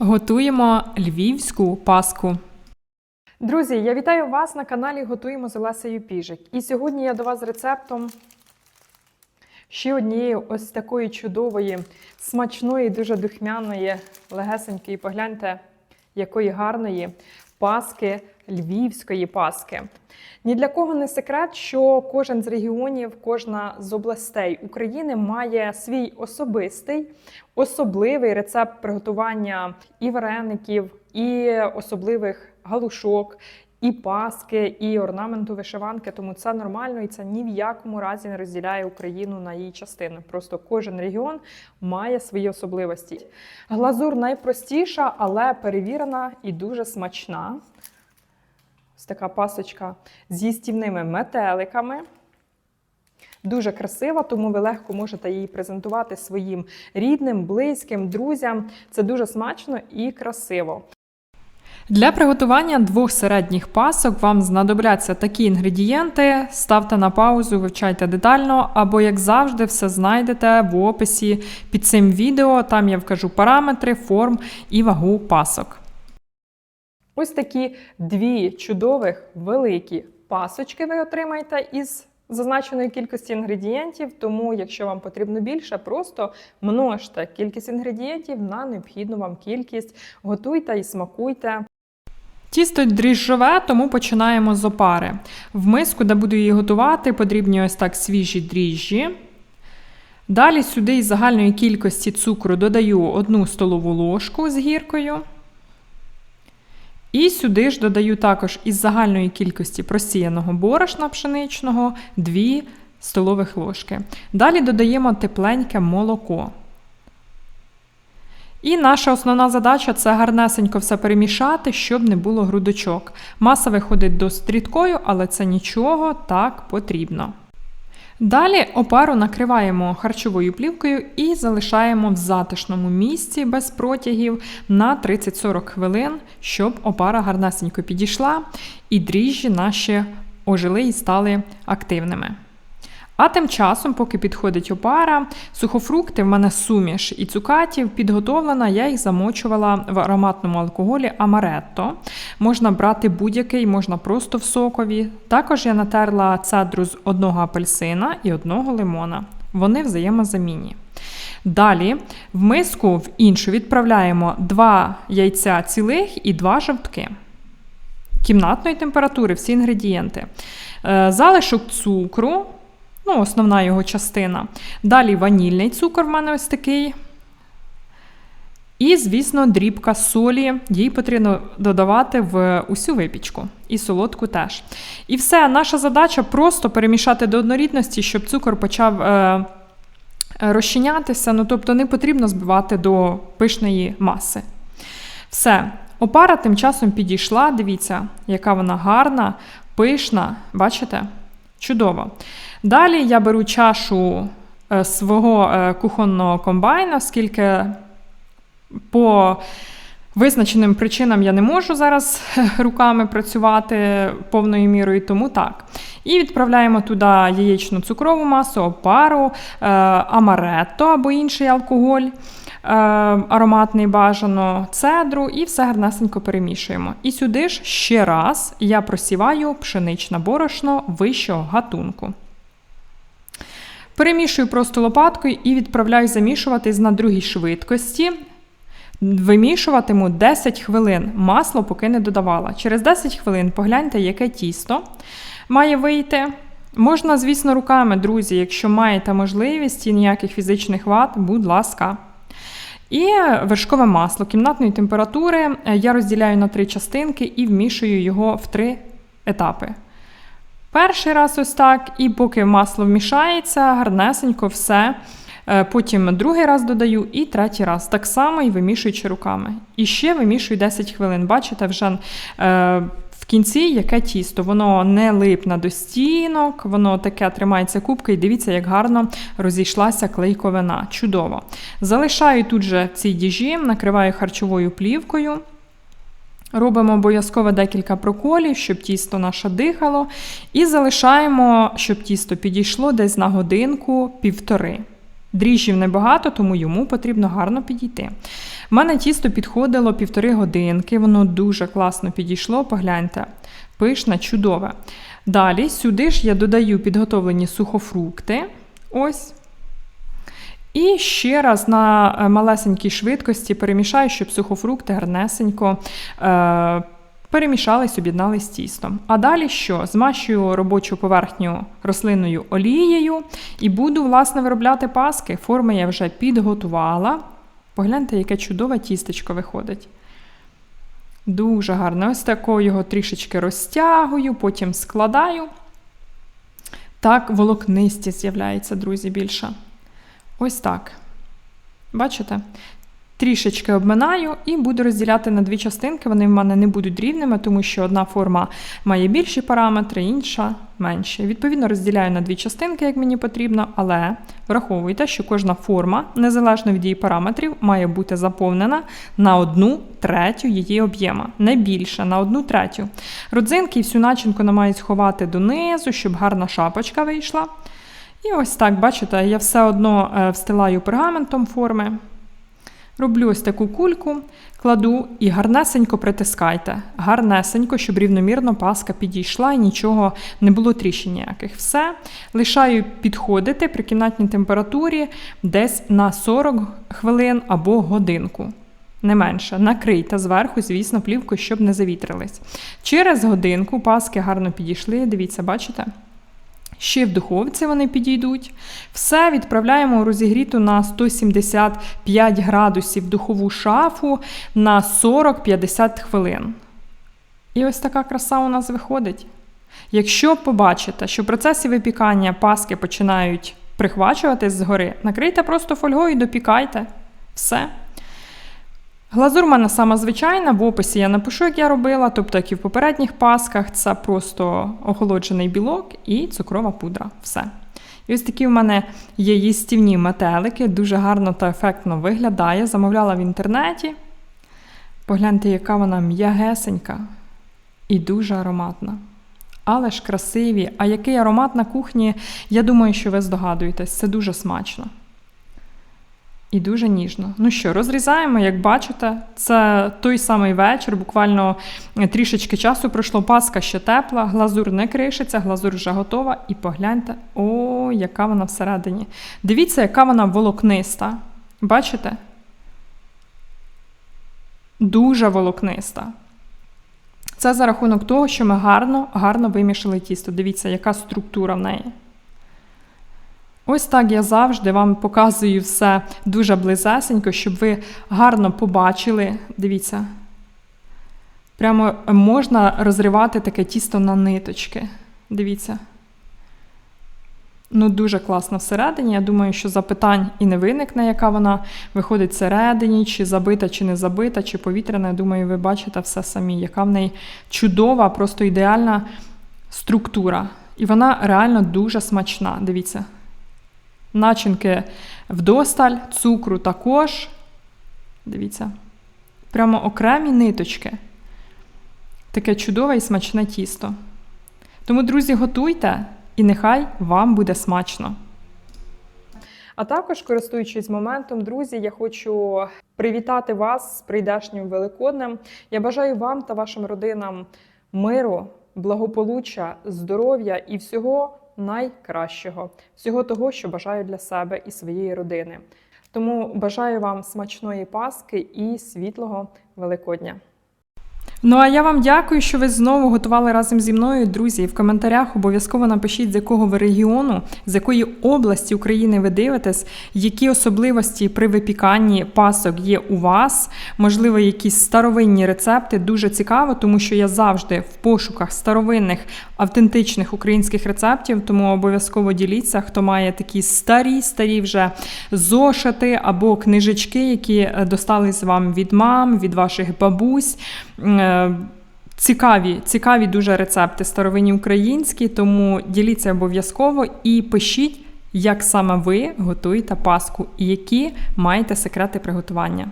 Готуємо львівську паску. Друзі, я вітаю вас на каналі Готуємо з Олесею Піжик. І сьогодні я до вас з рецептом ще однієї ось такої чудової, смачної, дуже духмяної, легесенької, погляньте, якої гарної паски, львівської паски. Ні для кого не секрет, що кожен з регіонів, кожна з областей України має свій особистий, особливий рецепт приготування і вареників, і особливих галушок, і паски, і орнаменту вишиванки. Тому це нормально і це ні в якому разі не розділяє Україну на її частини. Просто кожен регіон має свої особливості. Глазур найпростіша, але перевірена і дуже смачна. Ось така пасочка з їстівними метеликами. Дуже красива, тому ви легко можете її презентувати своїм рідним, близьким, друзям. Це дуже смачно і красиво. Для приготування двох середніх пасок вам знадобляться такі інгредієнти. Ставте на паузу, вивчайте детально, або, як завжди, все знайдете в описі під цим відео. Там я вкажу параметри, форм і вагу пасок. Ось такі дві чудових великі пасочки ви отримаєте із зазначеної кількості інгредієнтів. Тому, якщо вам потрібно більше, просто множте кількість інгредієнтів на необхідну вам кількість, готуйте і смакуйте. Тісто дріжджове, тому починаємо з опари. В миску, де буду її готувати, потрібні ось так свіжі дріжджі. Далі сюди із загальної кількості цукру додаю 1 столову ложку з гіркою. І сюди ж додаю також із загальної кількості просіяного борошна пшеничного 2 столових ложки. Далі додаємо тепленьке молоко. І наша основна задача це гарнесенько все перемішати, щоб не було грудочок. Маса виходить досить рідкою, але це нічого так потрібно. Далі опару накриваємо харчовою плівкою і залишаємо в затишному місці без протягів на 30-40 хвилин, щоб опара гарнесенько підійшла і дріжджі наші ожили і стали активними. А тим часом, поки підходить опара, сухофрукти в мене суміш і цукатів підготовлена, я їх замочувала в ароматному алкоголі амаретто. Можна брати будь-який, можна просто в сокові. Також я натерла цедру з одного апельсина і одного лимона. Вони взаємозамінні. Далі в миску в іншу відправляємо 2 яйця цілих і 2 жовтки. Кімнатної температури всі інгредієнти. Е, Залишок цукру ну, основна його частина. Далі ванільний цукор в мене ось такий. І, звісно, дрібка солі. Їй потрібно додавати в усю випічку. І солодку теж. І все, наша задача просто перемішати до однорідності, щоб цукор почав е, розчинятися. Ну, тобто не потрібно збивати до пишної маси. Все. Опара тим часом підійшла. Дивіться, яка вона гарна, пишна. Бачите? Чудово. Далі я беру чашу е, свого е, кухонного комбайна, оскільки по визначеним причинам я не можу зараз руками працювати повною мірою, тому так. І відправляємо туди яєчну цукрову масу, опару, е, амаретто або інший алкоголь. Ароматний бажано цедру і все гарнесенько перемішуємо. І сюди ж ще раз я просіваю пшеничне борошно вищого гатунку. Перемішую просто лопаткою і відправляю замішуватись на другій швидкості. Вимішуватиму 10 хвилин. Масло поки не додавала. Через 10 хвилин погляньте, яке тісто має вийти. Можна, звісно, руками, друзі, якщо маєте можливість і ніяких фізичних вад, будь ласка. І вершкове масло кімнатної температури я розділяю на три частинки і вмішую його в три етапи. Перший раз ось так, і поки масло вмішається, гарнесенько все. Е, потім другий раз додаю і третій раз. Так само і вимішуючи руками. І ще вимішую 10 хвилин. Бачите, вже е, в кінці яке тісто. Воно не липне до стінок, воно таке тримається кубка, і дивіться, як гарно розійшлася клейковина. Чудово. Залишаю тут же ці діжі, накриваю харчовою плівкою. Робимо обов'язково декілька проколів, щоб тісто наше дихало. І залишаємо, щоб тісто підійшло десь на годинку-півтори. Дріжджів небагато, тому йому потрібно гарно підійти. У мене тісто підходило півтори годинки, воно дуже класно підійшло, погляньте. Пишне, чудове. Далі сюди ж я додаю підготовлені сухофрукти. Ось. І ще раз на е, малесенькій швидкості перемішаю, щоб сухофрукти гарнесенько е, перемішались, об'єднались з тістом. А далі що? Змащую робочу поверхню рослинною олією і буду, власне, виробляти паски. Форми я вже підготувала. Погляньте, яке чудове тістечко виходить. Дуже гарно. Ось такою його трішечки розтягую, потім складаю. Так, волокнисті з'являється, друзі, більше. Ось так. Бачите? Трішечки обминаю і буду розділяти на дві частинки. Вони в мене не будуть рівними, тому що одна форма має більші параметри, інша менші. Відповідно, розділяю на дві частинки, як мені потрібно, але враховуйте, що кожна форма, незалежно від її параметрів, має бути заповнена на одну третю її об'єма. Не більше, на одну третю. Родзинки і всю начинку намагаюсь сховати донизу, щоб гарна шапочка вийшла. І ось так, бачите, я все одно е, встилаю пергаментом форми. Роблю ось таку кульку, кладу і гарнесенько притискайте. Гарнесенько, щоб рівномірно паска підійшла і нічого не було тріщин ніяких. Все. Лишаю підходити при кімнатній температурі десь на 40 хвилин або годинку. Не менше. Накрийте зверху, звісно, плівкою, щоб не завітрились. Через годинку паски гарно підійшли. Дивіться, бачите? Ще в духовці вони підійдуть. Все відправляємо розігріту на 175 градусів духову шафу на 40-50 хвилин. І ось така краса у нас виходить. Якщо побачите, що в процесі випікання паски починають прихвачуватись згори, накрийте просто фольгою і допікайте. Все. Глазур в мене сама звичайна, в описі я напишу, як я робила, тобто, як і в попередніх пасках, це просто охолоджений білок і цукрова пудра. Все. І ось такі в мене є їстівні метелики, дуже гарно та ефектно виглядає. Замовляла в інтернеті. Погляньте, яка вона м'ягесенька і дуже ароматна. Але ж красиві. А який аромат на кухні, я думаю, що ви здогадуєтесь, це дуже смачно. І дуже ніжно. Ну що, розрізаємо, як бачите, це той самий вечір, буквально трішечки часу пройшло, паска ще тепла, глазур не кришиться, глазур вже готова. І погляньте, о, яка вона всередині. Дивіться, яка вона волокниста. Бачите? Дуже волокниста. Це за рахунок того, що ми гарно, гарно вимішали тісто. Дивіться, яка структура в неї. Ось так я завжди вам показую все дуже близесенько, щоб ви гарно побачили. Дивіться, прямо можна розривати таке тісто на ниточки. Дивіться. Ну, дуже класно всередині. Я думаю, що запитань і не виникне, яка вона виходить всередині, чи забита, чи не забита, чи повітряна. Я думаю, ви бачите все самі, яка в неї чудова, просто ідеальна структура. І вона реально дуже смачна. Дивіться. Начинки вдосталь, цукру також. Дивіться. Прямо окремі ниточки. Таке чудове і смачне тісто. Тому, друзі, готуйте, і нехай вам буде смачно. А також, користуючись моментом, друзі, я хочу привітати вас з прийдешнім Великоднем. Я бажаю вам та вашим родинам миру, благополуччя, здоров'я і всього найкращого, всього того, що бажаю для себе і своєї родини. Тому бажаю вам смачної Паски і світлого Великодня. Ну а я вам дякую, що ви знову готували разом зі мною, друзі. В коментарях обов'язково напишіть, з якого ви регіону, з якої області України ви дивитесь, які особливості при випіканні пасок є у вас. Можливо, якісь старовинні рецепти. Дуже цікаво, тому що я завжди в пошуках старовинних автентичних українських рецептів. Тому обов'язково діліться, хто має такі старі, старі вже зошити або книжечки, які е, достались вам від мам, від ваших бабусь. Цікаві, цікаві дуже рецепти старовинні українські, тому діліться обов'язково і пишіть, як саме ви готуєте паску і які маєте секрети приготування.